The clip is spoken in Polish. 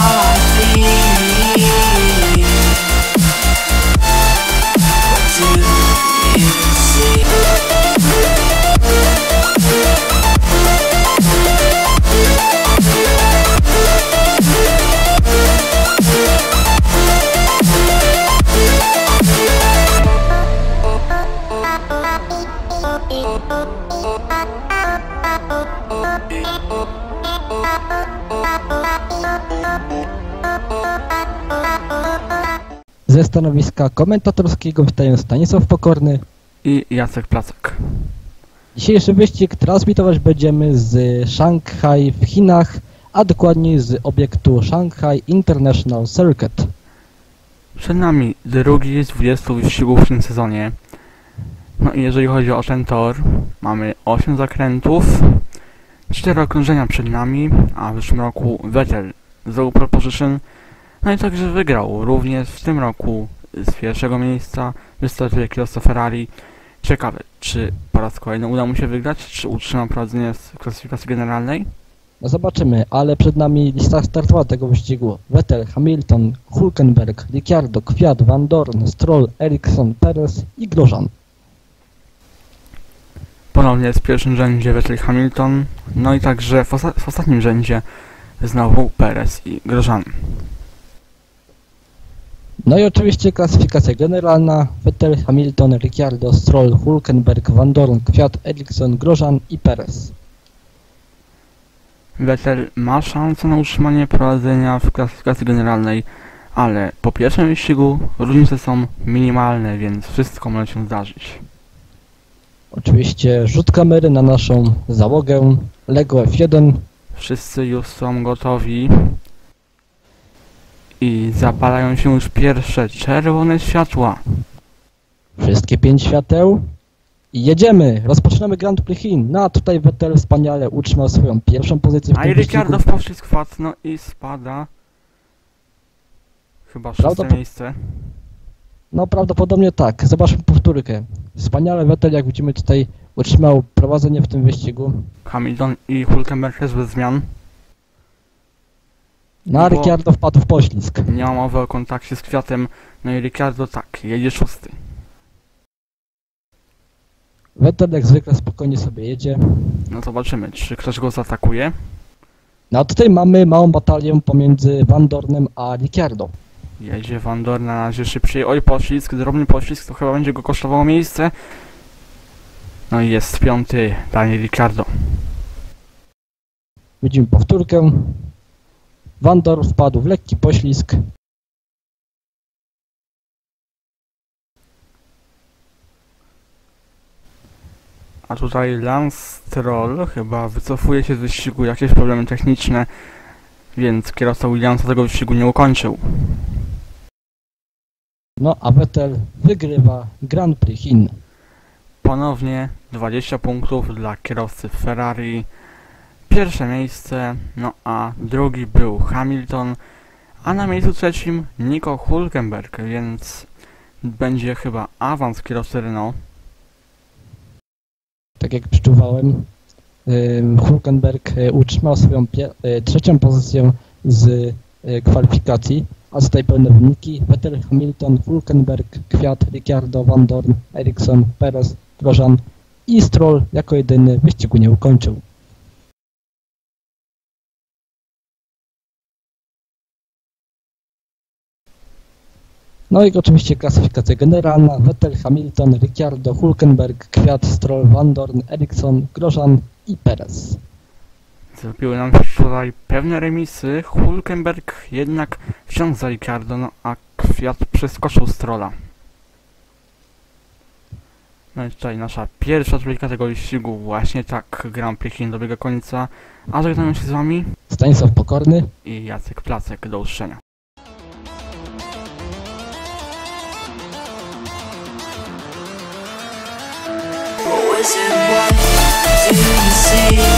Ah. Ze stanowiska komentatorskiego witają Stanisław Pokorny. i Jacek Placek. Dzisiejszy wyścig transmitować będziemy z Szanghaj w Chinach, a dokładniej z obiektu Shanghai International Circuit. Przed nami drugi z 20 wyścigów w tym sezonie. No i jeżeli chodzi o ten tor, mamy 8 zakrętów, 4 okrążenia przed nami, a w zeszłym roku Vettel zdobył pole position, no i także wygrał. Również w tym roku z pierwszego miejsca wystartuje kierowca Ferrari. Ciekawe, czy po raz kolejny uda mu się wygrać, czy utrzyma prowadzenie w klasyfikacji generalnej? No zobaczymy, ale przed nami lista startowa tego wyścigu. Vettel, Hamilton, Hulkenberg, Ricciardo, Kwiat, Van Dorn, Stroll, Ericsson, Perez i Grosjean. Ponownie jest w pierwszym rzędzie Vettel Hamilton, no i także w, osta w ostatnim rzędzie znowu Perez i Grosjean. No i oczywiście klasyfikacja generalna. Vettel, Hamilton, Ricciardo, Stroll, Hulkenberg, Van Dorn, Kwiat, Ericsson, Grosjean i Perez. Vettel ma szansę na utrzymanie prowadzenia w klasyfikacji generalnej, ale po pierwszym wyścigu różnice są minimalne, więc wszystko może się zdarzyć. Oczywiście rzut kamery na naszą załogę Lego F1. Wszyscy już są gotowi i zapalają się już pierwsze czerwone światła. Wszystkie pięć świateł. I jedziemy! Rozpoczynamy Grand Prix Chin. No a tutaj Vettel wspaniale utrzymał swoją pierwszą pozycję w A tym i Ricciardo wyścigu. wpadł, no i spada. Chyba szóste Prawdopod- miejsce. No prawdopodobnie tak. Zobaczmy powtórkę. Wspaniale Vettel, jak widzimy tutaj, utrzymał prowadzenie w tym wyścigu. Hamilton i Hulkenberg też bez zmian. No a Bo- Ricciardo wpadł w poślizg. Nie ma mowy o kontakcie z Kwiatem. No i Ricciardo tak, jedzie szósty. Vettel jak zwykle spokojnie sobie jedzie. No zobaczymy, czy ktoś go zaatakuje. No a tutaj mamy małą batalię pomiędzy Van Dornem a Ricciardo. Jedzie Van Dorn na razie szybciej. Oj, poślizg, drobny poślizg, to chyba będzie go kosztowało miejsce. No i jest piąty Daniel Ricciardo. Widzimy powtórkę. Van Dorn wpadł w lekki poślizg. A tutaj Lance Stroll chyba wycofuje się z wyścigu, jakieś problemy techniczne, więc kierowca Williamsa tego wyścigu nie ukończył. No a Vettel wygrywa Grand Prix Chin. Ponownie 20 punktów dla kierowcy Ferrari. Pierwsze miejsce, no a drugi był Hamilton, a na miejscu trzecim Nico Hulkenberg, więc będzie chyba awans kierowcy Renault. Tak jak przeczuwałem, Hulkenberg y, utrzymał swoją y, trzecią pozycję z y, kwalifikacji, a tutaj pełne wyniki. Vettel, Hamilton, Hulkenberg, Kwiat, Ricciardo, Van Dorn, Ericsson, Perez, Grosjean i Stroll jako jedyny wyścigu nie ukończył. No i oczywiście klasyfikacja generalna. Vettel, Hamilton, Ricciardo, Hulkenberg, Kwiat, Stroll, Van Dorn, Ericsson, Grosjean i Perez. Zrobiły nam się tutaj pewne remisy. Hulkenberg jednak wciąż za Ricardo, no a Kwiat przeskoczył Strolla. No i tutaj nasza pierwsza trójka tego wyścigu właśnie tak Grand Prix Chin dobiega końca. A żegnam się z wami Stanisław Pokorny. i Jacek Placek. Do usłyszenia. Do you see?